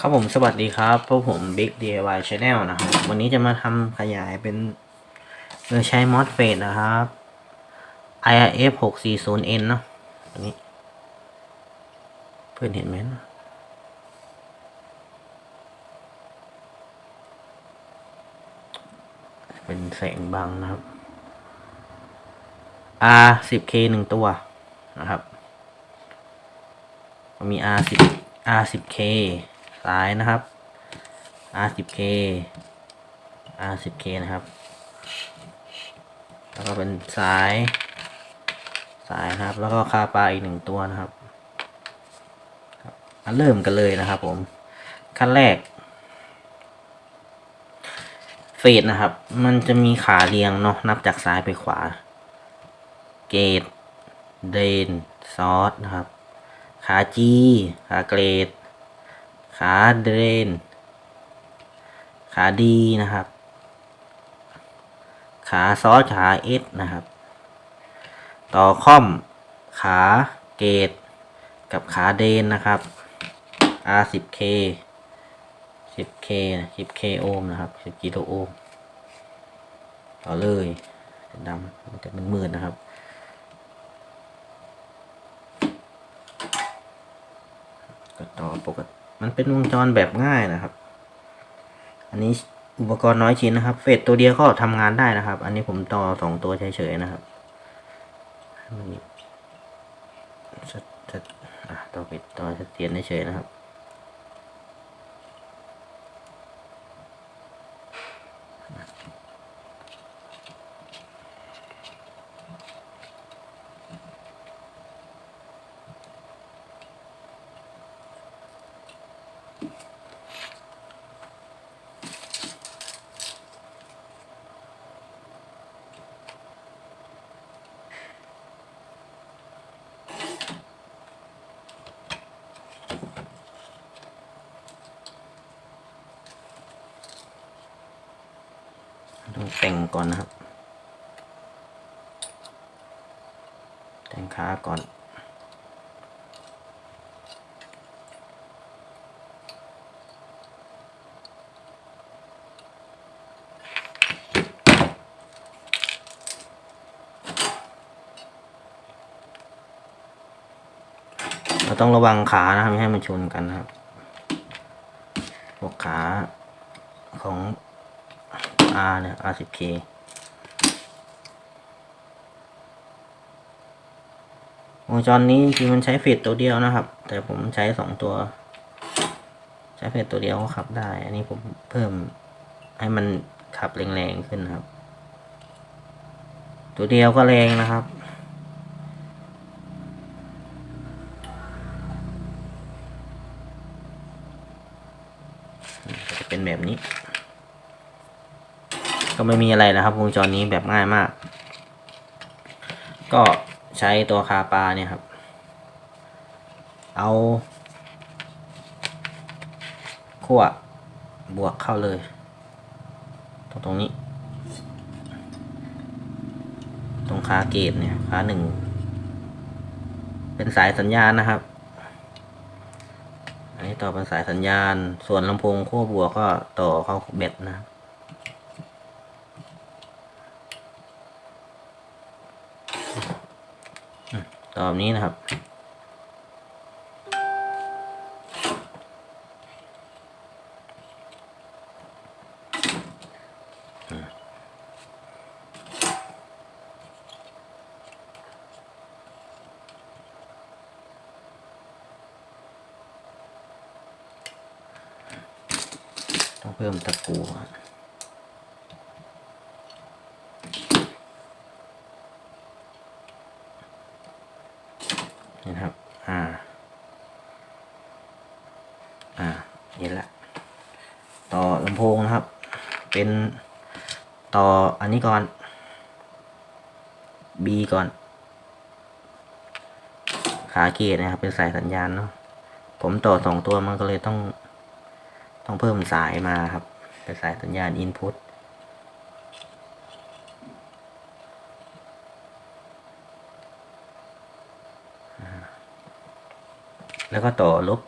ครับผมสวัสดีครับพวกผม Big DIY Channel นะครับ วันนี้จะมาทำขยายเป็นโดยใช้ MOSFET นะครับ IRF 640N เนาะอันนี้ เพื่อนเห็นไหมนะเป็นแสงบังนะครับ R 10K หนึ่งตัวนะครับ มี R 10 R 10K สายนะครับ R 10K R 10K นะครับ แล้วก็เป็นสายสายนะครับ แล้วก็คาปลาอีกหนึ่งตัวนะครับครับมาเริ่มกันเลยนะครับผม ขั้นแรก เฟสนะครับ มันจะมีขาเรียงเนาะนับจากซ้ายไปขวา เกตเดนซอสนะครับ ขาจีขาเกรด ขาเดรน ขาดีนะครับ ขาซอสขาเอสนะครับ ต่อค่อม ขาเกต กับขาเดนนะครับ R 10K 10K 10K โอห์มนะครับ 10กิโลโอห์มต่อเลยดำมันจะมันมืดนะครับก็ต่อปกติ มันเป็นวงจรแบบง่ายนะครับ อันนี้อุปกรณ์น้อยชิ้นนะครับ เฟสตัวเดียวก็ทำงานได้นะครับ อันนี้ผมต่อสองตัวเฉยๆนะครับมันต่อปิดต่อจะเตียนเฉยๆนะครับ ต้องแต่งก่อนนะครับ แต่งขาก่อน เราต้องระวังขานะครับไม่ให้มันชนกันนะครับพวกขาของ R เนี่ย R 10K วงจรนี้จริงมันใช้เฟสตัวเดียวนะครับ แต่ผมใช้สองตัว ใช้เฟสตัวเดียวก็ขับได้ อันนี้ผมเพิ่มให้มันขับแรงๆขึ้นนะครับ ตัวเดียวก็แรงนะครับ ก็จะเป็นแบบนี้ ก็ ไม่มีอะไรนะครับ วงจรนี้แบบง่ายมาก ก็ใช้ตัวคาปาเนี่ยครับ เอาขั้วบวกเข้าเลย ตรงตรงนี้ ตรงคาเกตเนี่ยคาหนึ่ง เป็นสายสัญญาณนะครับ อันนี้ต่อเป็นสายสัญญาณ ส่วนลำโพงขั้วบวกก็ต่อเข้าเบ็ดนะครับ แบบนี้นะครับ ต้องเพิ่มตะปูอะ นี่นะครับ อ่า อ่า เห็นละ ต่อลำโพงนะครับ เป็นต่ออันนี้ก่อน B ก่อน ขาเกตนะครับ เป็นสายสัญญาณเนาะ ผมต่อสองตัวมันก็เลยต้อง ต้องเพิ่มสายมาครับ เป็นสายสัญญาณ input แล้วก็ต่อลบ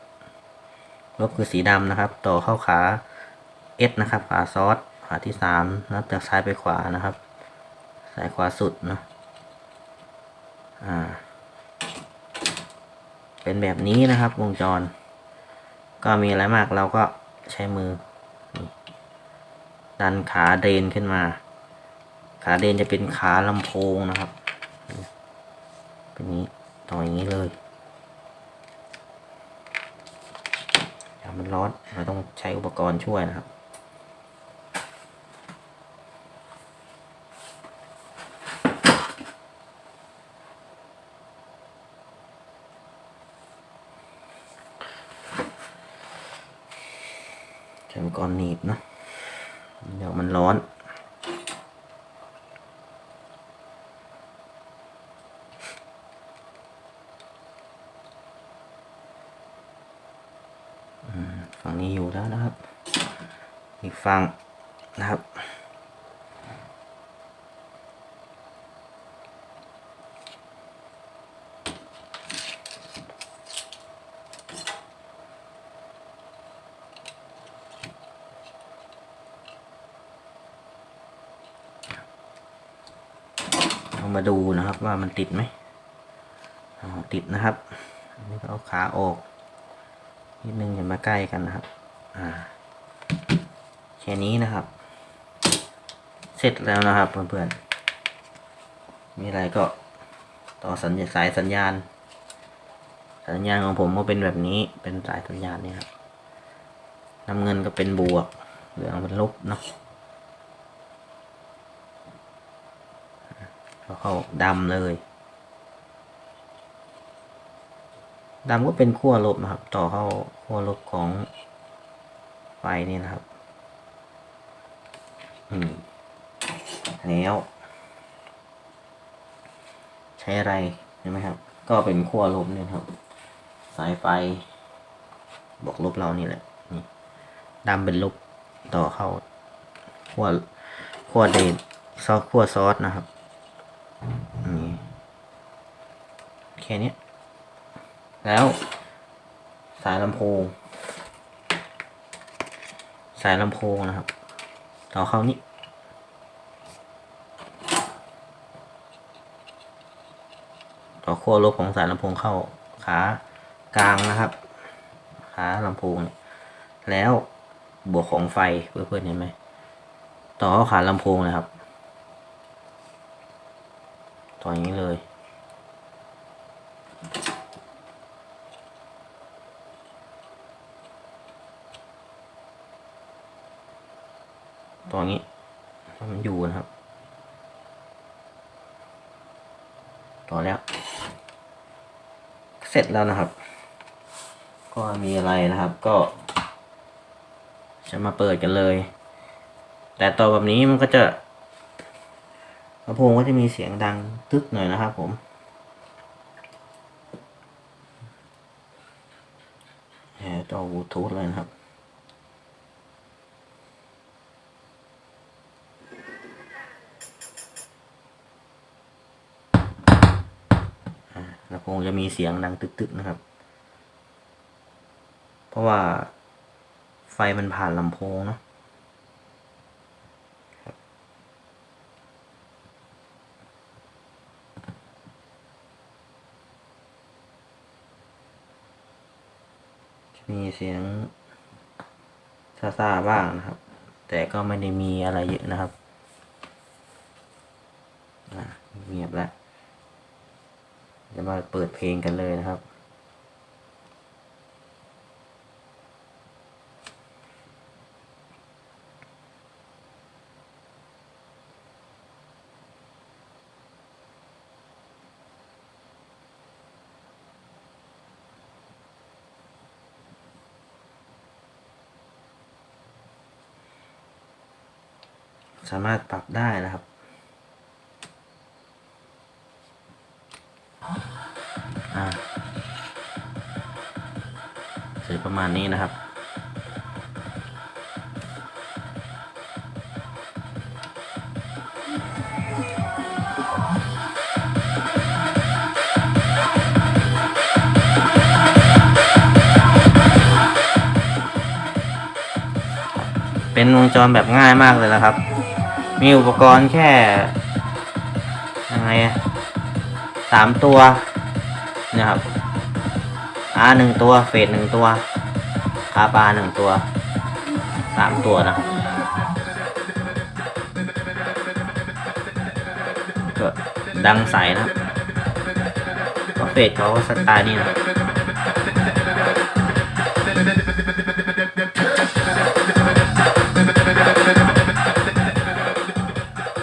ลบคือสีดำนะครับ ต่อเข้าขา S นะครับ ขาซอสขาที่สามนับจากซ้ายไปขวานะครับสายขวาสุดนะอ่า เป็นแบบนี้นะครับ วงจร ก็มีอะไรมากเราก็ใช้มือ ดันขาเดนขึ้นมา ขาเดนจะเป็นขาลำโพงนะครับ เป็นนี้ต่ออย่างนี้เลยอย่า มันร้อนเราต้องใช้อุปกรณ์ช่วยนะครับใช้อุปกรณ์หนีบนะเดี๋ยวมันร้อน ฝั่งนี้อยู่แล้วนะครับ อีกฝั่งนะครับเอามาดูนะครับว่ามันติดไหมติดนะครับอันนี้เอาขาออกนิดนึงอย่ามาใกล้กันนะครับ อ่า ค่นี้นะครับ เสร็จแล้วนะครับเพื่อนๆ มีอะไรก็ต่อสัญญาสายสัญญาณ สัญญาณของผมก็เป็นแบบนี้เป็นสายสัญญาณนี่ครับน้ำเงินก็เป็นบวกเหลืองเป็นลบเนาะแล้วเข้าดำเลยดำก็เป็นขั้วลบนะครับ ต่อเข้าขั้วลบของไฟนี่นะครับ แล้ว ใช้อะไรเห็นไหมครับ ก็เป็นขั้วลบเนี่ยครับ สายไฟบวกลบเรานี่แหละนี่ดำเป็นลบต่อเข้าขั้วขั้วเดนซอสขั้วซอสนะครับนี่แค่นี้แล้ว สายลำโพง สายลำโพงนะครับ ต่อเข้านี้ต่อขั้วลบของสายลำโพงเข้าขากลางนะครับ ขาลำโพงเนี่ยแล้วบวกของไฟเพื่อนๆเห็นไหมต่อเข้าขาลำโพงเลยครับ ต่ออย่างนี้เลย ตอนนี้มันอยู่นะครับ ต่อแล้ว เสร็จแล้วนะครับ ก็มีอะไรนะครับก็ จะมาเปิดกันเลย แต่ต่อแบบนี้มันก็จะลำโพงก็จะมีเสียงดังตึกหน่อยนะครับผมแหมต่อบลูทูธเลยนะครับ ลำโพงจะมีเสียงดังตึกๆนะครับ เพราะว่าไฟมันผ่านลำโพงเนาะจะมีเสียงซ่าๆบ้างนะครับ แต่ก็ไม่ได้มีอะไรเยอะนะครับเงียบแล้ว จะมาเปิดเพลงกันเลยนะครับ สามารถปรับได้นะครับ เสร็จประมาณนี้นะครับ เป็นวงจรแบบง่ายมากเลยนะครับ มีอุปกรณ์แค่ยังไงสามตัวนะครับ อาหนึ่งตัว เฟสหนึ่งตัวคาปาหนึ่งตัวสามตัวนะครับก็ดังใสนะครับก็เฟสเขาสไตล์นี้นะ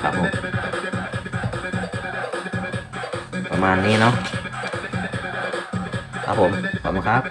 ครับผมประมาณนี้เนาะครับผม ขอบคุณครับ